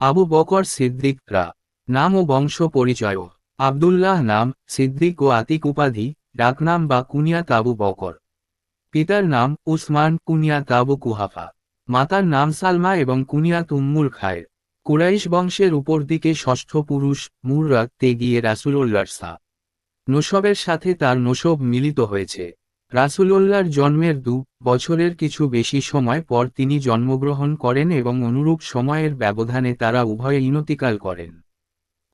আবু বকর সিদ্দিক রা নাম ও বংশ পরিচয়। আবদুল্লাহ নাম, সিদ্দিক ও আতিক উপাধি, ডাকনাম বা কুনিয়া তাবু বকর। পিতার নাম উসমান কুনিয়া আবু কুহাফা। মাতার নাম সালমা এবং কুনিয়া উম্মুল খায়ের। কুরাইশ বংশের উপর দিকে ষষ্ঠ পুরুষ মুররাত তেগিয়ে রাসুলোল্লার সা। নসবের সাথে তার নসব মিলিত হয়েছে। রাসুলোল্লার জন্মের দু বছরের কিছু বেশি সময় পর তিনি জন্মগ্রহণ করেন এবং অনুরূপ সময়ের ব্যবধানে তারা উভয়ে ইনতিকাল করেন।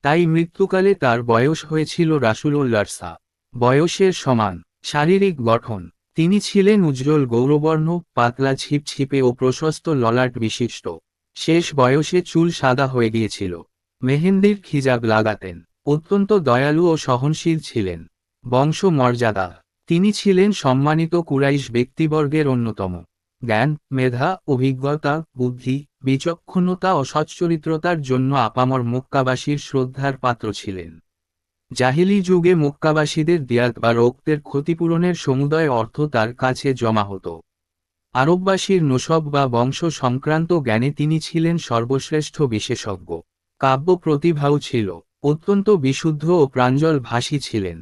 তাই মৃত্যুকালে তার বয়স হয়েছিল রাসুলোল্লার সা। বয়সের সমান, শারীরিক গঠন। তিনি ছিলেন উজ্জ্বল গৌরবর্ণ, পাতলা ছিপছিপে ও প্রশস্ত ললাট বিশিষ্ট। শেষ বয়সে চুল সাদা হয়ে গিয়েছিল। মেহেন্দির খিজাব লাগাতেন। অত্যন্ত দয়ালু ও সহনশীল ছিলেন। বংশ মর্যাদা তিনি ছিলেন সম্মানিত কুরাইশ ব্যক্তিবর্গের অন্যতম। জ্ঞান, মেধা, অভিজ্ঞতা, বুদ্ধি, বিচক্ষণতা ও সচ্চরিত্রতার জন্য আপামর মক্কাবাসীর শ্রদ্ধার পাত্র ছিলেন। জাহিলি যুগে মক্কাবাসীদের দিয়াত বা রক্তের ক্ষতিপূরণের সমুদয় অর্থ তার কাছে জমা হতো। আরববাসীর নসব বা বংশ সংক্রান্ত জ্ঞানে তিনি ছিলেন সর্বশ্রেষ্ঠ বিশেষজ্ঞ। কাব্য প্রতিভাও ছিল, অত্যন্ত বিশুদ্ধ ও প্রাঞ্জল ভাষী ছিলেন।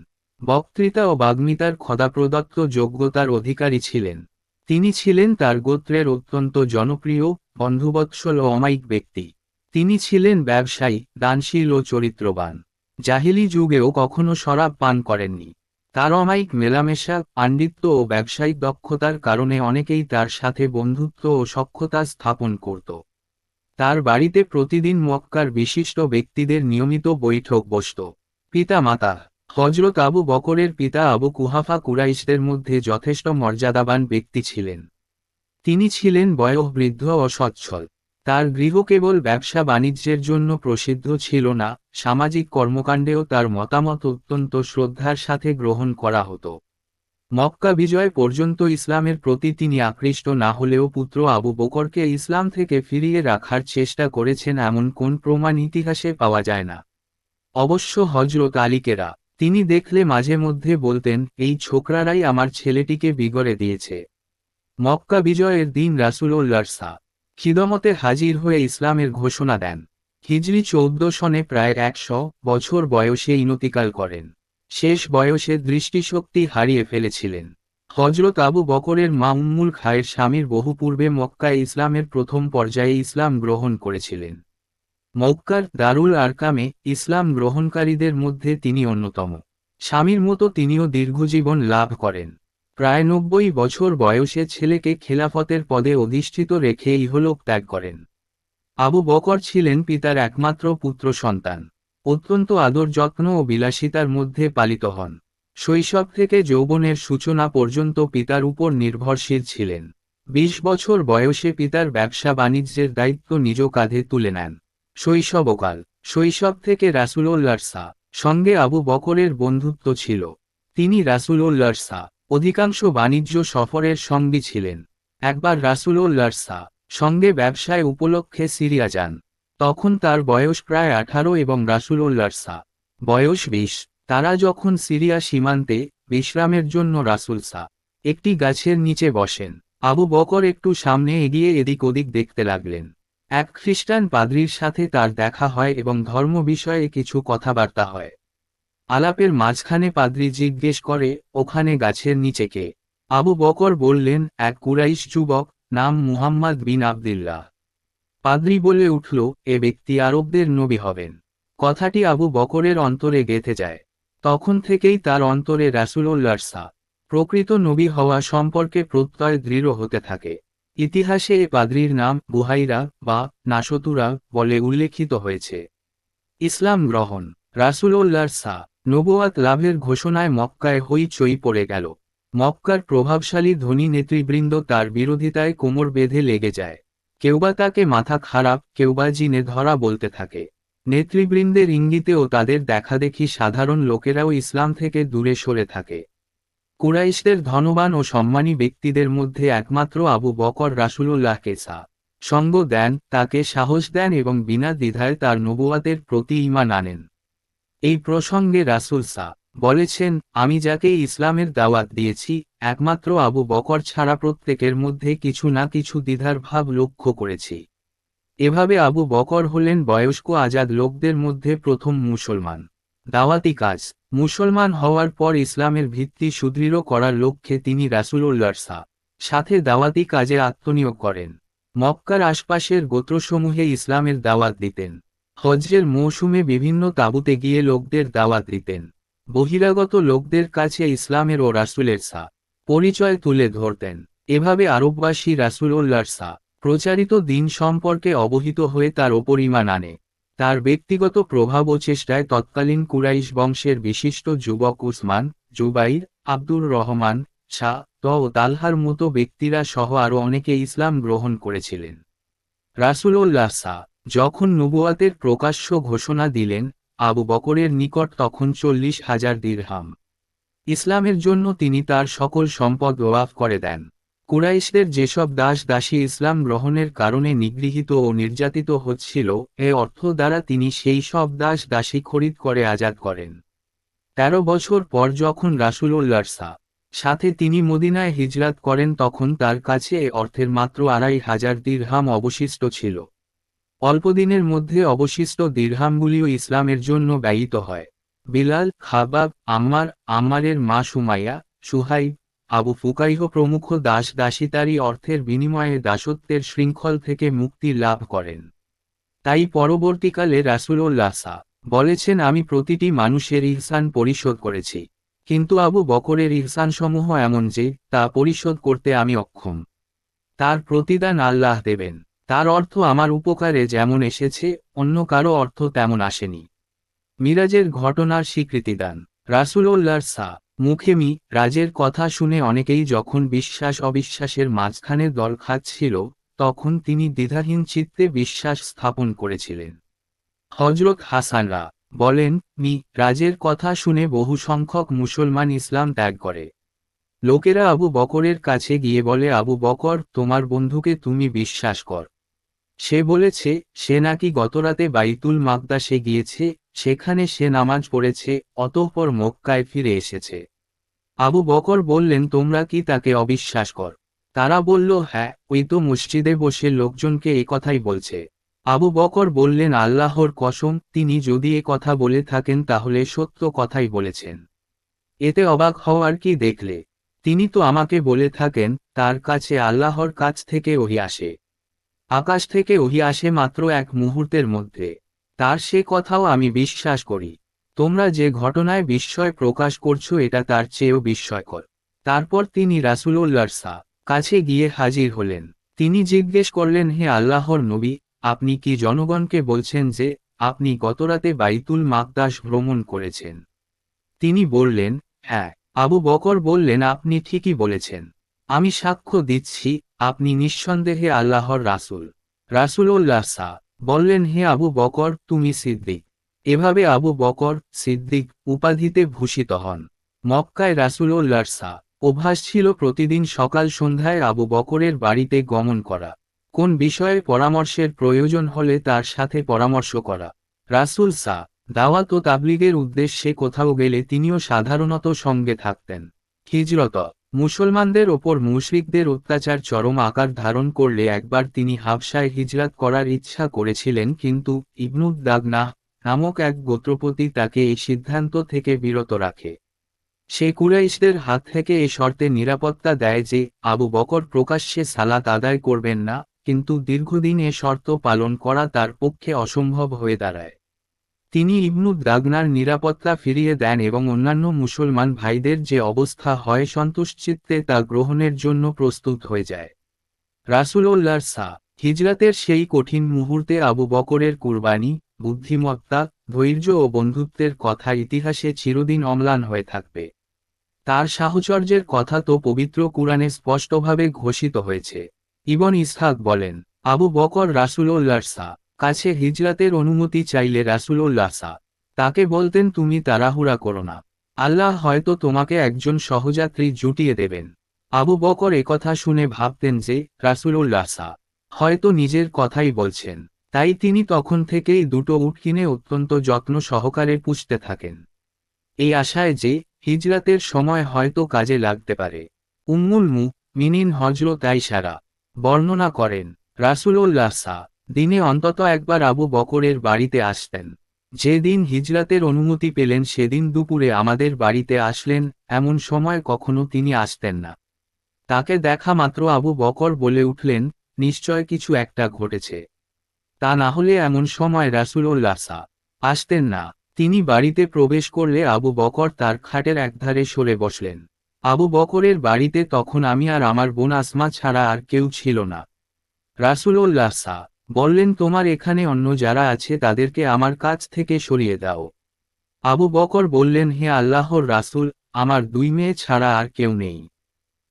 বক্তৃতা ও বাগ্মিতার খদাপ্রদত্ত যোগ্যতার অধিকারী ছিলেন। তিনি ছিলেন তার গোত্রের অত্যন্ত জনপ্রিয়, বন্ধুবৎসল ও অমায়িক ব্যক্তি। তিনি ছিলেন ব্যবসায়ী, দানশীল ও চরিত্রবান। জাহিলি যুগেও কখনো শরাব পান করেননি। তার অমায়িক মেলামেশা, পাণ্ডিত্য ও ব্যবসায়িক দক্ষতার কারণে অনেকেই তার সাথে বন্ধুত্ব ও সক্ষতা স্থাপন করত। তার বাড়িতে প্রতিদিন মক্কার বিশিষ্ট ব্যক্তিদের নিয়মিত বৈঠক বসত। পিতা মাতা হজরত আবু বকরের পিতা আবু কুহাফা কুরাইশদের মধ্যে যথেষ্ট মর্যাদাবান ব্যক্তি ছিলেন। তিনি ছিলেন বয়োবৃদ্ধ ও সচ্ছল। তার গৃহ কেবল ব্যবসা বাণিজ্যের জন্য প্রসিদ্ধ ছিল না, সামাজিক কর্মকাণ্ডেও তার মতামত অত্যন্ত শ্রদ্ধার সাথে গ্রহণ করা হতো। মক্কা বিজয় পর্যন্ত ইসলামের প্রতি তিনি আকৃষ্ট না হলেও পুত্র আবু বকরকে ইসলাম থেকে ফিরিয়ে রাখার চেষ্টা করেছেন এমন কোন প্রমাণ ইতিহাসে পাওয়া যায় না। অবশ্য হজরত আলীকেরা তিনি দেখলে মাঝে মধ্যে বলতেন, এই ছোকরারাই আমার ছেলেটিকে বিগড়ে দিয়েছে। মক্কা বিজয়ের দিন রাসুলোল্লার সা খিদমতে হাজির হয়ে ইসলামের ঘোষণা দেন। হিজরি চৌদ্দ সনে প্রায় একশো বছর বয়সে ইনতিকাল করেন। শেষ বয়সে দৃষ্টিশক্তি হারিয়ে ফেলেছিলেন। হজরত আবু বকরের মা উম্মুল খায়ের স্বামীর বহু পূর্বে মক্কায় ইসলামের প্রথম পর্যায়ে ইসলাম গ্রহণ করেছিলেন। মক্কার দারুল আরকামে ইসলাম গ্রহণকারীদের মধ্যে তিনি অন্যতম। স্বামীর মতো তিনিও দীর্ঘজীবন লাভ করেন। প্রায় নব্বই বছর বয়সে ছেলেকে খেলাফতের পদে অধিষ্ঠিত রেখে ইহলোক ত্যাগ করেন। আবু বকর ছিলেন পিতার একমাত্র পুত্র সন্তান। অত্যন্ত আদর যত্ন ও বিলাসিতার মধ্যে পালিত হন। শৈশব থেকে যৌবনের সূচনা পর্যন্ত পিতার উপর নির্ভরশীল ছিলেন। বিশ বছর বয়সে পিতার ব্যবসা বাণিজ্যের দায়িত্ব নিজ কাঁধে তুলে নেন। শৈশবকাল। শৈশব থেকে রাসুলোল্লার সা, সঙ্গে আবু বকরের বন্ধুত্ব ছিল। তিনি রাসুলোল্লার সা, অধিকাংশ বাণিজ্য সফরের সঙ্গী ছিলেন। একবার রাসুলোল্লার সা, সঙ্গে ব্যবসায় উপলক্ষে সিরিয়া যান। তখন তার বয়স প্রায় আঠারো এবং রাসুলোল্লার সা, বয়স বিশ। তারা যখন সিরিয়া সীমান্তে, বিশ্রামের জন্য রাসুল সা, একটি গাছের নিচে বসেন। আবু বকর একটু সামনে এগিয়ে এদিক ওদিক দেখতে লাগলেন। এক খ্রিস্টান পাদ্রির সাথে তার দেখা হয় এবং ধর্ম বিষয়ে কিছু কথাবার্তা হয়। আলাপের মাঝখানে পাদ্রি জিজ্ঞেস করে, ওখানে গাছের নিচে কে? আবু বকর বললেন, এক কুরাইশ যুবক নাম মুহাম্মদ বিন আবদুল্লাহ। পাদ্রি বলে উঠল, এ ব্যক্তি আরবদের নবী হবেন। কথাটি আবু বকরের অন্তরে গেঁথে যায়। তখন থেকেই তার অন্তরে রাসুলোল্লার সা প্রকৃত নবী হওয়া সম্পর্কে প্রত্যয় দৃঢ় হতে থাকে। ইতিহাসে এ পাদ্রির নাম বুহাইরা বা নাসতুরা বলে উল্লেখিত হয়েছে। ইসলাম গ্রহণ রাসুলোল্লার সা নবুয়াত লাভের ঘোষণায় মক্কায় হইচই পড়ে গেল। মক্কার প্রভাবশালী ধনী নেতৃবৃন্দ তার বিরোধিতায় কোমর বেঁধে লেগে যায়। কেউবা তাকে মাথা খারাপ, কেউবা জিনে ধরা বলতে থাকে। নেতৃবৃন্দের ইঙ্গিতে ও তাদের দেখাদেখি সাধারণ লোকেরাও ইসলাম থেকে দূরে সরে থাকে। কুরাইশদের ধনবান ও সম্মানী ব্যক্তিদের মধ্যে একমাত্র আবু বকর রাসুলুল্লাহকে সা। সঙ্গ দেন, তাকে সাহস দেন এবং বিনা দ্বিধায় তার নবুয়াতের প্রতি ইমান আনেন। এই প্রসঙ্গে রাসুল সা বলেছেন, আমি যাকে ইসলামের দাওয়াত দিয়েছি, একমাত্র আবু বকর ছাড়া প্রত্যেকের মধ্যে কিছু না কিছু দ্বিধার ভাব লক্ষ্য করেছি। এভাবে আবু বকর হলেন বয়স্ক আজাদ লোকদের মধ্যে প্রথম মুসলমান। দাওয়াতি কাজ মুসলমান হওয়ার পর ইসলামের ভিত্তি সুদৃঢ় করার লক্ষ্যে তিনি রাসুলুল্লাহর সা, সাথে দাওয়াতি কাজে আত্মনিয়োগ করেন। মক্কার আশপাশের গোত্রসমূহে ইসলামের দাওয়াত দিতেন। হজ্জের মৌসুমে বিভিন্ন তাঁবুতে গিয়ে লোকদের দাওয়াত দিতেন। বহিরাগত লোকদের কাছে ইসলামের ও রাসুলের সা, পরিচয় তুলে ধরতেন। এভাবে আরববাসী রাসুলউল্লাহর সা, প্রচারিত দিন সম্পর্কে অবহিত হয়ে তার ওপর ইমান আনে। তার ব্যক্তিগত প্রভাব ও চেষ্টায় তৎকালীন কুরাইশ বংশের বিশিষ্ট যুবক উসমান, জুবাইর, আব্দুর রহমান, শাহ ত ও তালহার মতো ব্যক্তিরা সহ আরও অনেকে ইসলাম গ্রহণ করেছিলেন। রাসুলউল্লাহ সা, যখন নবুয়াতের প্রকাশ্য ঘোষণা দিলেন, আবু বকরের নিকট তখন চল্লিশ হাজার দিরহাম। ইসলামের জন্য তিনি তার সকল সম্পদ ওয়াফ করে দেন। কুরাইশদের যেসব দাস দাসী ইসলাম গ্রহণের কারণে নিগৃহীত ও নির্যাতিত হচ্ছিল, এ অর্থ দ্বারা তিনি সেই সব দাস দাসী খরিদ করে আজাদ করেন। তেরো বছর পর যখন রাসুলউল্লার সা, সাথে তিনি মদিনায় হিজরাত করেন তখন তার কাছে এ অর্থের মাত্র আড়াই হাজার দিরহাম অবশিষ্ট ছিল। অল্পদিনের মধ্যে অবশিষ্ট দীর্হামগুলিও ইসলামের জন্য ব্যয়িত হয়। বিলাল, খাবাব, আম্মার, আম্মারের মা সুমাইয়া, সুহাইব আবু ফুকাইহ প্রমুখ দাস দাসিতারি অর্থের বিনিময়ে দাসত্বের শৃঙ্খল থেকে মুক্তি লাভ করেন। তাই পরবর্তীকালে রাসুলোল্লাহ সা, বলেছেন, আমি প্রতিটি মানুষের ইহসান পরিশোধ করেছি। কিন্তু আবু বকরের ইহসানসমূহ এমন যে, তা পরিশোধ করতে আমি অক্ষম। তার প্রতিদান আল্লাহ দেবেন। তার অর্থ আমার উপকারে যেমন এসেছে, অন্য কারও অর্থ তেমন আসেনি। মিরাজের ঘটনার স্বীকৃতি দান। রাসুলোল্লার সা মুখেমি রাজের কথা শুনে অনেকেই যখন বিশ্বাস অবিশ্বাসের মাঝখানে দল খাচ্ছিল তখন তিনি দ্বিধাহীন চিত্তে বিশ্বাস স্থাপন করেছিলেন। হজরত হাসানরা বলেন, মি, রাজের কথা শুনে বহু সংখ্যক মুসলমান ইসলাম ত্যাগ করে। লোকেরা আবু বকরের কাছে গিয়ে বলে, আবু বকর, তোমার বন্ধুকে তুমি বিশ্বাস কর। সে বলেছে, সে নাকি গতরাতে বাইতুল মাকদাসে গিয়েছে, সেখানে সে নামাজ পড়েছে, অতঃপর মক্কায় ফিরে এসেছে। আবু বকর বললেন, তোমরা কি তাকে অবিশ্বাস কর? তারা বলল হ্যাঁ ওই তো মসজিদে বসে লোকজনকে এ কথাই বলছে। আবু বকর বললেন, আল্লাহর কসম, তিনি যদি এ কথা বলে থাকেন, তাহলে সত্য কথাই বলেছেন। এতে অবাক হওয়ার কি দেখলে? তিনি তো আমাকে বলে থাকেন, তার কাছে আল্লাহর কাছ থেকে ওহি আসে। আকাশ থেকে ওহি আসে মাত্র এক মুহূর্তের মধ্যে। তার সে কথাও আমি বিশ্বাস করি। তোমরা যে ঘটনায় বিস্ময় প্রকাশ করছ এটা তার চেয়েও বিস্ময়কর। তারপর তিনি রাসুলোল্লার সা কাছে গিয়ে হাজির হলেন। তিনি জিজ্ঞেস করলেন, হে আল্লাহর নবী, আপনি কি জনগণকে বলছেন যে আপনি গতরাতে বাইতুল মাকদাস ভ্রমণ করেছেন? তিনি বললেন হ্যাঁ। আবু বকর বললেন, আপনি ঠিকই বলেছেন। আমি সাক্ষ্য দিচ্ছি, আপনি নিঃসন্দেহে আল্লাহর রাসুল। রাসুলোল্লাহ সা, বললেন, হে আবু বকর, তুমি সিদ্দিক। এভাবে আবু বকর সিদ্দিক উপাধিতে ভূষিত হন। মক্কায় রাসুলোল্লার সা, অভ্যাস ছিল প্রতিদিন সকাল সন্ধ্যায় আবু বকরের বাড়িতে গমন করা। কোন বিষয়ে পরামর্শের প্রয়োজন হলে তার সাথে পরামর্শ করা। রাসুল সা, দাওয়াত ও তাবলিগের উদ্দেশ্যে কোথাও গেলে তিনিও সাধারণত সঙ্গে থাকতেন। হিজরত মুসলমানদের ওপর মুশরিকদের অত্যাচার চরম আকার ধারণ করলে একবার তিনি হাবসায় হিজরাত করার ইচ্ছা করেছিলেন কিন্তু ইবনুদ দাগনা নামক এক গোত্রপতি তাকে এই সিদ্ধান্ত থেকে বিরত রাখে। সে কুরাইশদের হাত থেকে এ শর্তে নিরাপত্তা দেয় যে, আবু বকর প্রকাশ্যে সালাত আদায় করবেন না, কিন্তু দীর্ঘদিন এ শর্ত পালন করা তার পক্ষে অসম্ভব হয়ে দাঁড়ায়। তিনি ইবনু দাগনার নিরাপত্তা ফিরিয়ে দেন এবং অন্যান্য মুসলমান ভাইদের যে অবস্থা হয় সন্তুষ্টচিত্তে তা গ্রহণের জন্য প্রস্তুত হয়ে যায়। রাসুলোল্লার সা, হিজরাতের সেই কঠিন মুহূর্তে আবু বকরের কুরবানি, বুদ্ধিমত্তা, ধৈর্য ও বন্ধুত্বের কথা ইতিহাসে চিরদিন অম্লান হয়ে থাকবে। তার সাহচর্যের কথা তো পবিত্র কুরআনে স্পষ্টভাবে ঘোষিত হয়েছে। ইবন ইসহাক বলেন, আবু বকর রাসুলোল্লার সা কাছে হিজরাতের অনুমতি চাইলে রাসুলোল্লাহ সা, তাকে বলতেন, তুমি তাড়াহুড়া করো না। আল্লাহ হয়তো তোমাকে একজন সহযাত্রী জুটিয়ে দেবেন। আবু বকর একথা শুনে ভাবতেন যে, রাসুলোল্লাহ সা হয়তো নিজের কথাই বলছেন। তাই তিনি তখন থেকেই দুটো উট কিনে অত্যন্ত যত্ন সহকারে পুষতে থাকেন। এই আশায় যে, হিজরাতের সময় হয়তো কাজে লাগতে পারে। উম্মুল মু মিনিন হজরত আইসারা বর্ণনা করেন, রাসুলোল্লাহ সা দিনে অন্তত একবার আবু বকরের বাড়িতে আসতেন। যেদিন হিজরাতের অনুমতি পেলেন, সেদিন দুপুরে আমাদের বাড়িতে আসলেন, এমন সময় কখনো তিনি আসতেন না। তাকে দেখা মাত্র আবু বকর বলে উঠলেন, নিশ্চয় কিছু একটা ঘটেছে। তা না হলে এমন সময় রাসুলোল্লাহ সা আসতেন না। তিনি বাড়িতে প্রবেশ করলে আবু বকর তার খাটের একধারে সরে বসলেন। আবু বকরের বাড়িতে তখন আমি আর আমার বোন আসমা ছাড়া আর কেউ ছিল না। রাসুলোল্লাহ সা বললেন, তোমার এখানে অন্য যারা আছে, তাদেরকে আমার কাছ থেকে সরিয়ে দাও। আবু বকর বললেন, হে আল্লাহর রাসূল, আমার দুই মেয়ে ছাড়া আর কেউ নেই।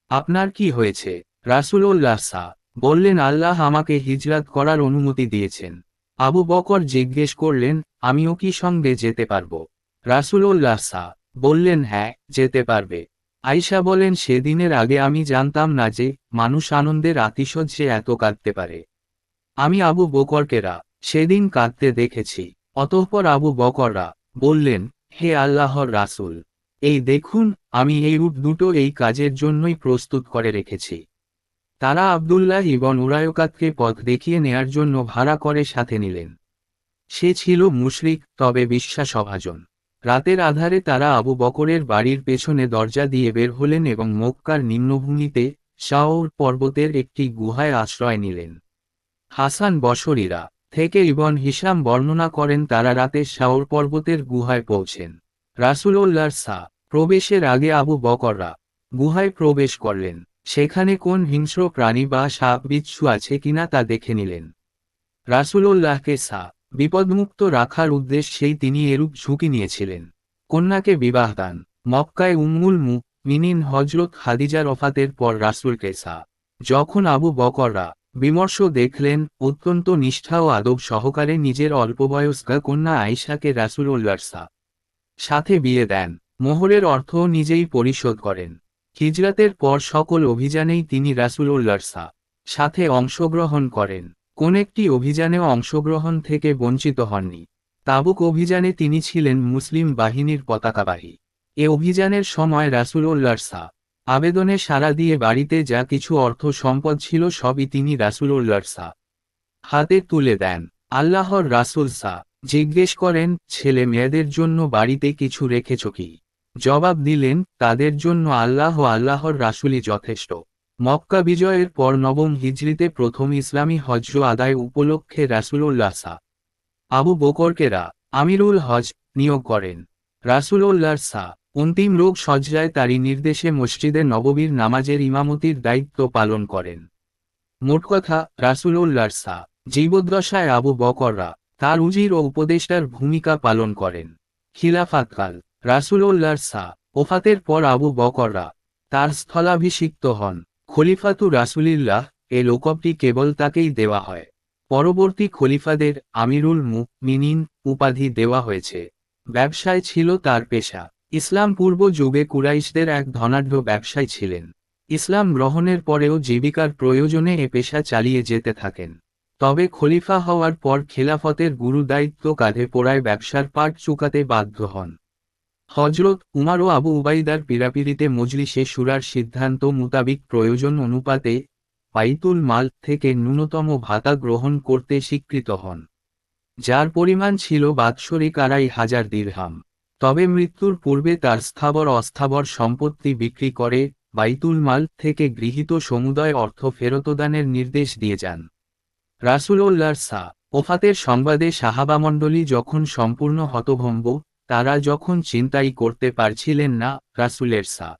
আপনার কি হয়েছে? রাসুলোল্লাহ সা, বললেন, আল্লাহ আমাকে হিজরাত করার অনুমতি দিয়েছেন। আবু বকর জিজ্ঞেস করলেন, আমিও কি সঙ্গে যেতে পারব? রাসুলোল্লাহ সা, বললেন হ্যাঁ যেতে পারবে। আয়শা বলেন, সেদিনের আগে আমি জানতাম না যে মানুষ আনন্দের আতিশয্যে এত কাঁদতে পারে। আমি আবু বকরকেরা সেদিন কাঁদতে দেখেছি। অতঃপর আবু বকররা বললেন, হে আল্লাহর রাসূল, এই দেখুন, আমি এই উট দুটো এই কাজের জন্যই প্রস্তুত করে রেখেছি। তারা আবদুল্লাহ ইবন উরায়কাতকে পথ দেখিয়ে নেয়ার জন্য ভাড়া করে সাথে নিলেন। সে ছিল মুশরিক, তবে বিশ্বাসভাজন। রাতের আধারে তারা আবু বকরের বাড়ির পেছনে দরজা দিয়ে বের হলেন এবং মক্কার নিম্নভূমিতে শাওর পর্বতের একটি গুহায় আশ্রয় নিলেন। হাসান বসরিরা থেকে ইবন হিসাম বর্ণনা করেন তারা রাতে শাওর পর্বতের গুহায় পৌঁছেন। রাসুলোল্লার সা প্রবেশের আগে আবু বকররা গুহায় প্রবেশ করলেন। সেখানে কোন হিংস্র প্রাণী বা সাপ বিচ্ছু আছে কিনা তা দেখে নিলেন। রাসুলোল্লাহকে সা বিপদমুক্ত রাখার উদ্দেশ্যেই তিনি এরূপ ঝুঁকি নিয়েছিলেন। কন্যাকে বিবাহ দান, মক্কায় উম্মুল মু মিনিন হজরত খাদিজার অফাতের পর রাসুলকে সা। যখন আবু বকররা বিমর্ষ দেখলেন, অত্যন্ত নিষ্ঠা ও আদব সহকারে নিজের অল্পবয়স্কা কন্যা আয়েশাকে রাসুলোল্লার সা, সাথে বিয়ে দেন। মোহরের অর্থ নিজেই পরিশোধ করেন। হিজরাতের পর সকল অভিযানেই তিনি রাসুলোল্লার সা, সাথে অংশগ্রহণ করেন। কোন একটি অভিযানেও অংশগ্রহণ থেকে বঞ্চিত হননি। তাবুক অভিযানে তিনি ছিলেন মুসলিম বাহিনীর পতাকাবাহী। এ অভিযানের সময় রাসুলোল্লার সা আবেদনে সাড়া দিয়ে বাড়িতে যা কিছু অর্থ সম্পদ ছিল সবই তিনি রাসুলোল্লার সা হাতে তুলে দেন। আল্লাহর রাসুল সা জিজ্ঞেস করেন, ছেলে মেয়েদের জন্য বাড়িতে কিছু রেখেছ কি? জবাব দিলেন, তাদের জন্য আল্লাহ আল্লাহর রাসুলই যথেষ্ট। মক্কা বিজয়ের পর নবম হিজরিতে প্রথম ইসলামী হজ্জ আদায় উপলক্ষে রাসুলোল্লাহ সা আবু বকরকেরা আমিরুল হজ নিয়োগ করেন। রাসুলোল্লার সা অন্তিম রোগ সজ্জায় তারই নির্দেশে মসজিদে নববীর নামাজের ইমামতির দায়িত্ব পালন করেন। মোট কথা রাসুলোল্লার সা, জীবদ্দশায় আবু বকররা তার উজির ও উপদেষ্টার ভূমিকা পালন করেন। খিলাফাতকাল রাসুলোল্লার সা, ওফাতের পর আবু বকররা তার স্থলাভিষিক্ত হন। খলিফাতু রাসুলিল্লাহ এ লোকবটি কেবল তাকেই দেওয়া হয়। পরবর্তী খলিফাদের আমিরুল মু মিনিন উপাধি দেওয়া হয়েছে। ব্যবসায় ছিল তার পেশা। ইসলাম পূর্ব যুগে কুরাইশদের এক ধনাঢ্য ব্যবসায়ী ছিলেন। ইসলাম গ্রহণের পরেও জীবিকার প্রয়োজনে এ পেশা চালিয়ে যেতে থাকেন। তবে খলিফা হওয়ার পর খেলাফতের গুরুদায়িত্ব কাঁধে পোড়ায় ব্যবসার পাট চুকাতে বাধ্য হন। হজরত উমার ও আবু উবাইদার পীড়াপিড়িতে মজলিসে সুরার সিদ্ধান্ত মোতাবিক প্রয়োজন অনুপাতে পাইতুল মাল থেকে ন্যূনতম ভাতা গ্রহণ করতে স্বীকৃত হন। যার পরিমাণ ছিল বাৎসরিক আড়াই হাজার দীর্হাম। তবে মৃত্যুর পূর্বে তার স্থাবর অস্থাবর সম্পত্তি বিক্রি করে বাইতুল মাল থেকে গৃহীত সমুদয় অর্থ ফেরতদানের নির্দেশ দিয়ে যান। রাসুলোল্লার সা, ওফাতের সংবাদে সাহাবামণ্ডলী যখন সম্পূর্ণ হতভম্ব, তারা যখন চিন্তাই করতে পারছিলেন না, রাসুলের সা,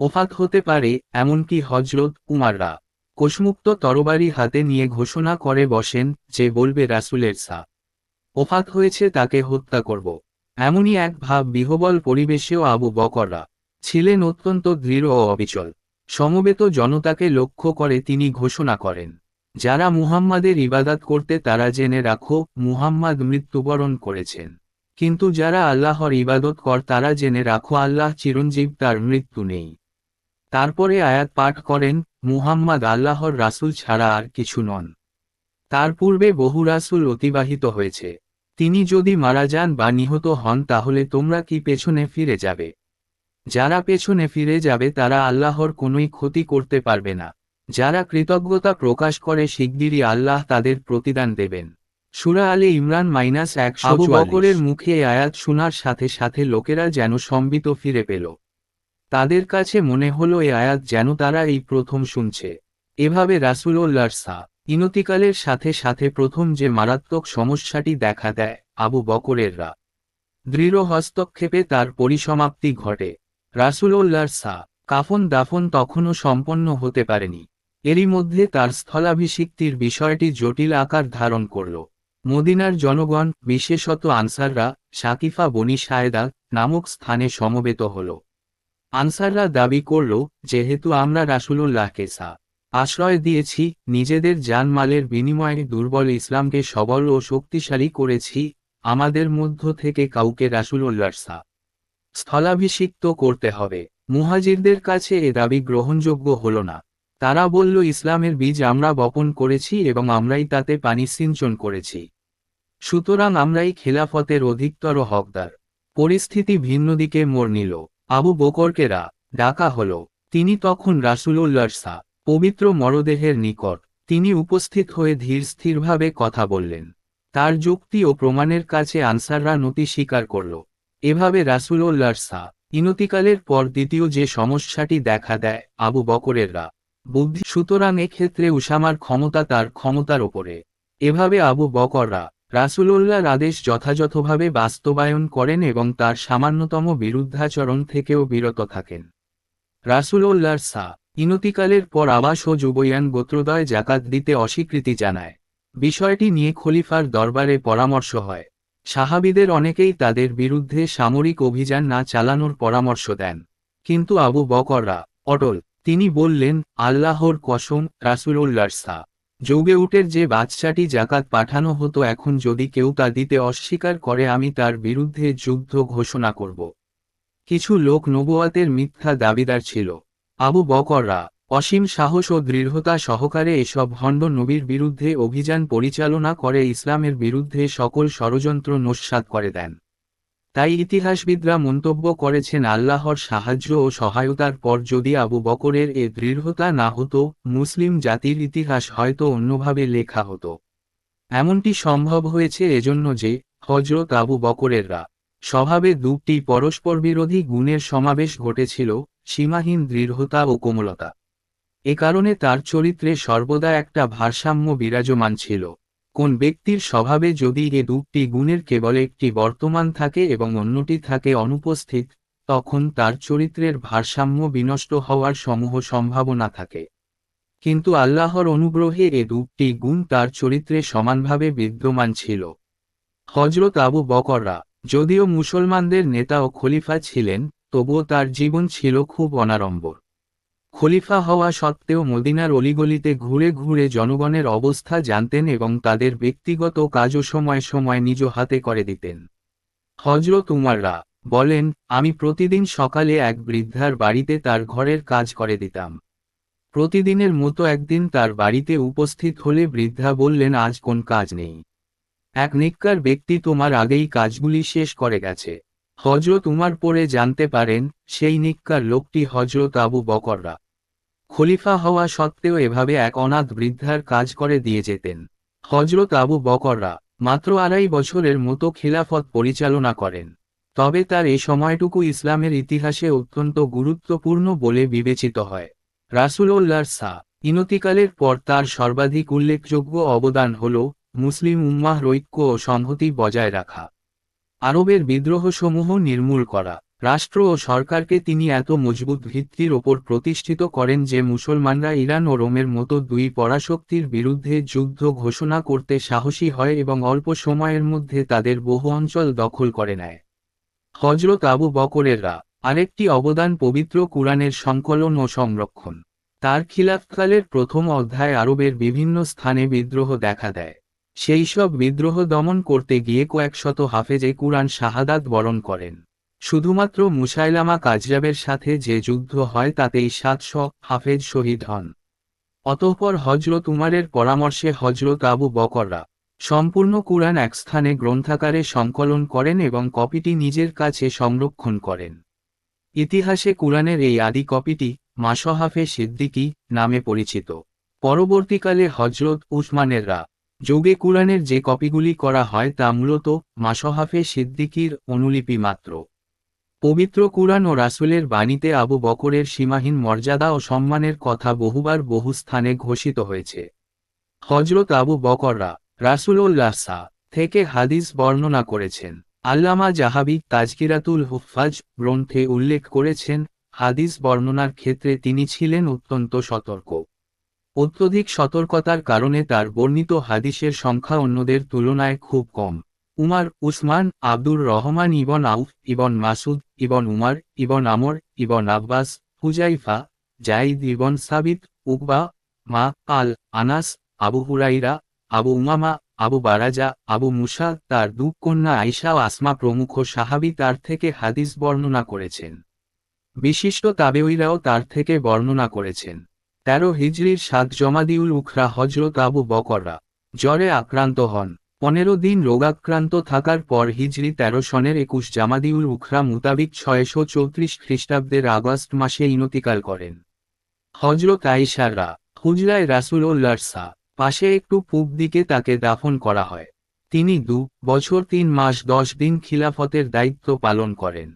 ওফাত হতে পারে, এমনকি হজরত উমাররা কোষমুক্ত তরবারি হাতে নিয়ে ঘোষণা করে বসেন যে বলবে রাসুলের সা, ওফাত হয়েছে তাকে হত্যা করব। এমনই এক ভাব বিহবল পরিবেশেও আবু বকররা ছিলেন অত্যন্ত দৃঢ় ও অবিচল। সমবেত জনতাকে লক্ষ্য করে তিনি ঘোষণা করেন, যারা মুহাম্মাদের ইবাদাত করতে তারা জেনে রাখো, মুহাম্মাদ মৃত্যুবরণ করেছেন। কিন্তু যারা আল্লাহর ইবাদত কর তারা জেনে রাখো, আল্লাহ চিরঞ্জীব তার মৃত্যু নেই। তারপরে আয়াত পাঠ করেন, মুহাম্মাদ আল্লাহর রাসূল ছাড়া আর কিছু নন। তার পূর্বে বহু রাসূল অতিবাহিত হয়েছে। তিনি যদি মারা যান বা নিহত হন তাহলে তোমরা কি পেছনে ফিরে যাবে? যারা পেছনে ফিরে যাবে তারা আল্লাহর কোনোই ক্ষতি করতে পারবে না। যারা কৃতজ্ঞতা প্রকাশ করে শিগগিরই আল্লাহ তাদের প্রতিদান দেবেন। সুরা আলী ইমরান মাইনাস এক আবু বকরের মুখে আয়াত শোনার সাথে সাথে লোকেরা যেন সম্বিত ফিরে পেল। তাদের কাছে মনে হলো এই আয়াত যেন তারা এই প্রথম শুনছে। এভাবে রাসুলোল্লার সা ইনতিকালের সাথে সাথে প্রথম যে মারাত্মক সমস্যাটি দেখা দেয়, আবু বকরেররা দৃঢ় হস্তক্ষেপে তার পরিসমাপ্তি ঘটে। রাসুলোল্লার সা, কাফন দাফন তখনও সম্পন্ন হতে পারেনি। এরই মধ্যে তার স্থলাভিষিক্তির বিষয়টি জটিল আকার ধারণ করল। মদিনার জনগণ, বিশেষত আনসাররা, সাকিফা বনি সায়দা নামক স্থানে সমবেত হল। আনসাররা দাবি করল, যেহেতু আমরা রাসুলুল্লাহকে সা আশ্রয় দিয়েছি, নিজেদের জানমালের বিনিময়ে দুর্বল ইসলামকে সবল ও শক্তিশালী করেছি, আমাদের মধ্য থেকে কাউকে রাসুলুল্লাহর সা, স্থলাভিষিক্ত করতে হবে। মুহাজিরদের কাছে এ দাবি গ্রহণযোগ্য হল না। তারা বলল, ইসলামের বীজ আমরা বপন করেছি এবং আমরাই তাতে পানি সিঞ্চন করেছি। সুতরাং আমরাই খেলাফতের অধিকতর হকদার। পরিস্থিতি ভিন্ন দিকে মোড় নিল। আবু বকরকেরা ডাকা হল। তিনি তখন রাসুলুল্লার সা পবিত্র মরদেহের নিকট, তিনি উপস্থিত হয়ে ধীর স্থিরভাবে কথা বললেন। তার যুক্তি ও প্রমাণের কাছে আনসাররা নতি স্বীকার করল। এভাবে রাসুলোল্লার সা, ইনতিকালের পর দ্বিতীয় যে সমস্যাটি দেখা দেয়, আবু বকরেররা। বুদ্ধি, সুতরাং এক্ষেত্রে উসামার ক্ষমতা তার ক্ষমতার ওপরে। এভাবে আবু বকররা রাসুলোল্লাহর আদেশ যথাযথভাবে বাস্তবায়ন করেন এবং তার সামান্যতম বিরুদ্ধাচরণ থেকেও বিরত থাকেন। রাসুলোল্লাহর সা ইনতিকালের পর আবাস ও যুবয়ান গোত্রদয় জাকাত দিতে অস্বীকৃতি জানায়। বিষয়টি নিয়ে খলিফার দরবারে পরামর্শ হয়। সাহাবিদের অনেকেই তাদের বিরুদ্ধে সামরিক অভিযান না চালানোর পরামর্শ দেন। কিন্তু আবু বকররা, অটল, তিনি বললেন, আল্লাহর কসম রাসুলুল্লার সা। যৌগে উটের যে বাচ্চাটি জাকাত পাঠানো হতো, এখন যদি কেউ তা দিতে অস্বীকার করে, আমি তার বিরুদ্ধে যুদ্ধ ঘোষণা করব। কিছু লোক নবুয়াতের মিথ্যা দাবিদার ছিল। আবু বকররা অসীম সাহস ও দৃঢ়তা সহকারে এসব ভণ্ড নবীর বিরুদ্ধে অভিযান পরিচালনা করে ইসলামের বিরুদ্ধে সকল ষড়যন্ত্র নস্বাত করে দেন। তাই ইতিহাসবিদরা মন্তব্য করেছেন, আল্লাহর সাহায্য ও সহায়তার পর যদি আবু বকরের এ দৃঢ়তা না হতো, মুসলিম জাতির ইতিহাস হয়তো অন্যভাবে লেখা হতো। এমনটি সম্ভব হয়েছে এজন্য যে হজরত আবু বকরেররা স্বভাবে দুটি পরস্পর বিরোধী গুণের সমাবেশ ঘটেছিল সীমাহীন দৃঢ়তা ও কোমলতা। এ কারণে তার চরিত্রে সর্বদা একটা ভারসাম্য বিরাজমান ছিল। কোন ব্যক্তির স্বভাবে যদি এ দুটি গুণের কেবল একটি বর্তমান থাকে এবং অন্যটি থাকে অনুপস্থিত, তখন তার চরিত্রের ভারসাম্য বিনষ্ট হওয়ার সমূহ সম্ভাবনা থাকে। কিন্তু আল্লাহর অনুগ্রহে এ দুটি গুণ তার চরিত্রে সমানভাবে বিদ্যমান ছিল। হজরত আবু বকররা, যদিও মুসলমানদের নেতা ও খলিফা ছিলেন তবুও তার জীবন ছিল খুব অনাড়ম্বর। খলিফা হওয়া সত্ত্বেও মদিনার অলিগলিতে ঘুরে ঘুরে জনগণের অবস্থা জানতেন এবং তাদের ব্যক্তিগত কাজও সময় সময় নিজ হাতে করে দিতেন। হজরত উমাররা বলেন, আমি প্রতিদিন সকালে এক বৃদ্ধার বাড়িতে তার ঘরের কাজ করে দিতাম। প্রতিদিনের মতো একদিন তার বাড়িতে উপস্থিত হলে বৃদ্ধা বললেন, আজ কোন কাজ নেই। এক নিক্কার ব্যক্তি তোমার আগেই কাজগুলি শেষ করে গেছে। হজরত উমার পরে জানতে পারেন, সেই নিক্কার লোকটি হজরত আবু বকররা। খলিফা হওয়া সত্ত্বেও এভাবে এক অনাথ বৃদ্ধার কাজ করে দিয়ে যেতেন। হজরত আবু বকররা মাত্র আড়াই বছরের মতো খিলাফত পরিচালনা করেন। তবে তার এই সময়টুকু ইসলামের ইতিহাসে অত্যন্ত গুরুত্বপূর্ণ বলে বিবেচিত হয়। রাসুলোল্লার সা, ইনতিকালের পর তার সর্বাধিক উল্লেখযোগ্য অবদান হল, মুসলিম উম্মাহ ঐক্য ও সংহতি বজায় রাখা। আরবের বিদ্রোহসমূহ নির্মূল করা। রাষ্ট্র ও সরকারকে তিনি এত মজবুত ভিত্তির ওপর প্রতিষ্ঠিত করেন যে মুসলমানরা ইরান ও রোমের মতো দুই পরাশক্তির বিরুদ্ধে যুদ্ধ ঘোষণা করতে সাহসী হয় এবং অল্প সময়ের মধ্যে তাদের বহু অঞ্চল দখল করে নেয়। হজরত আবু বকরেররা আরেকটি অবদান পবিত্র কুরআনের সংকলন ও সংরক্ষণ। তার খিলাফকালের প্রথম অধ্যায় আরবের বিভিন্ন স্থানে বিদ্রোহ দেখা দেয়। সেই সব বিদ্রোহ দমন করতে গিয়ে কয়েকশত হাফেজে কুরআন শাহাদাত বরণ করেন। শুধুমাত্র মুসাইলামা কাজরাবের সাথে যে যুদ্ধ হয় তাতেই সাতশ হাফেজ শহীদ হন। অতঃপর হজরত উমারের পরামর্শে হজরত আবু বকররা সম্পূর্ণ কুরআন এক স্থানে গ্রন্থাকারে সংকলন করেন এবং কপিটি নিজের কাছে সংরক্ষণ করেন। ইতিহাসে কুরআনের এই আদি কপিটি মাসহাফে সিদ্দিকী নামে পরিচিত। পরবর্তীকালে হজরত উসমানেররা যোগে কুরআনের যে কপিগুলি করা হয় তা মূলত মাসহাফে সিদ্দিকীর অনুলিপি মাত্র। পবিত্র কুরআন ও রাসূলের বাণীতে আবু বকরের সীমাহীন মর্যাদা ও সম্মানের কথা বহুবার বহু স্থানে ঘোষিত হয়েছে। হজরত আবু বকররা রাসূলুল্লাহ সা থেকে হাদিস বর্ণনা করেছেন। আল্লামা জাহাবি তাজকিরাতুল হুফাজ গ্রন্থে উল্লেখ করেছেন, হাদিস বর্ণনার ক্ষেত্রে তিনি ছিলেন অত্যন্ত সতর্ক। অত্যধিক সতর্কতার কারণে তার বর্ণিত হাদিসের সংখ্যা অন্যদের তুলনায় খুব কম। উমার, উসমান, আব্দুর রহমান ইবন আউফ, ইবন মাসুদ, ইবন উমার, ইবন আমর, ইবন আব্বাস, হুজাইফা জাইদ ইবন সাবিত, উকবা, মা, আল, আনাস, আবু হুরাইরা, আবু উমামা, আবু বারাজা, আবু মুসা, তার দু কন্যা আইসা ও আসমা প্রমুখ সাহাবি তার থেকে হাদিস বর্ণনা করেছেন। বিশিষ্ট তাবেউইরাও তার থেকে বর্ণনা করেছেন। তেরো হিজরির সাত জমাদিউল উখরা হজরত আবু বকররা। জ্বরে আক্রান্ত হন। পনেরো দিন রোগাক্রান্ত থাকার পর হিজরি তেরো সনের একুশ জামাদিউল উখরা মোতাবিক ছয়শো চৌত্রিশ খ্রিস্টাব্দের আগস্ট মাসে ইনতিকাল করেন। হজরত আইসাররা হুজরায় রাসুল সা, পাশে একটু পূব দিকে তাকে দাফন করা হয়। তিনি দু বছর তিন মাস দশ দিন খিলাফতের দায়িত্ব পালন করেন।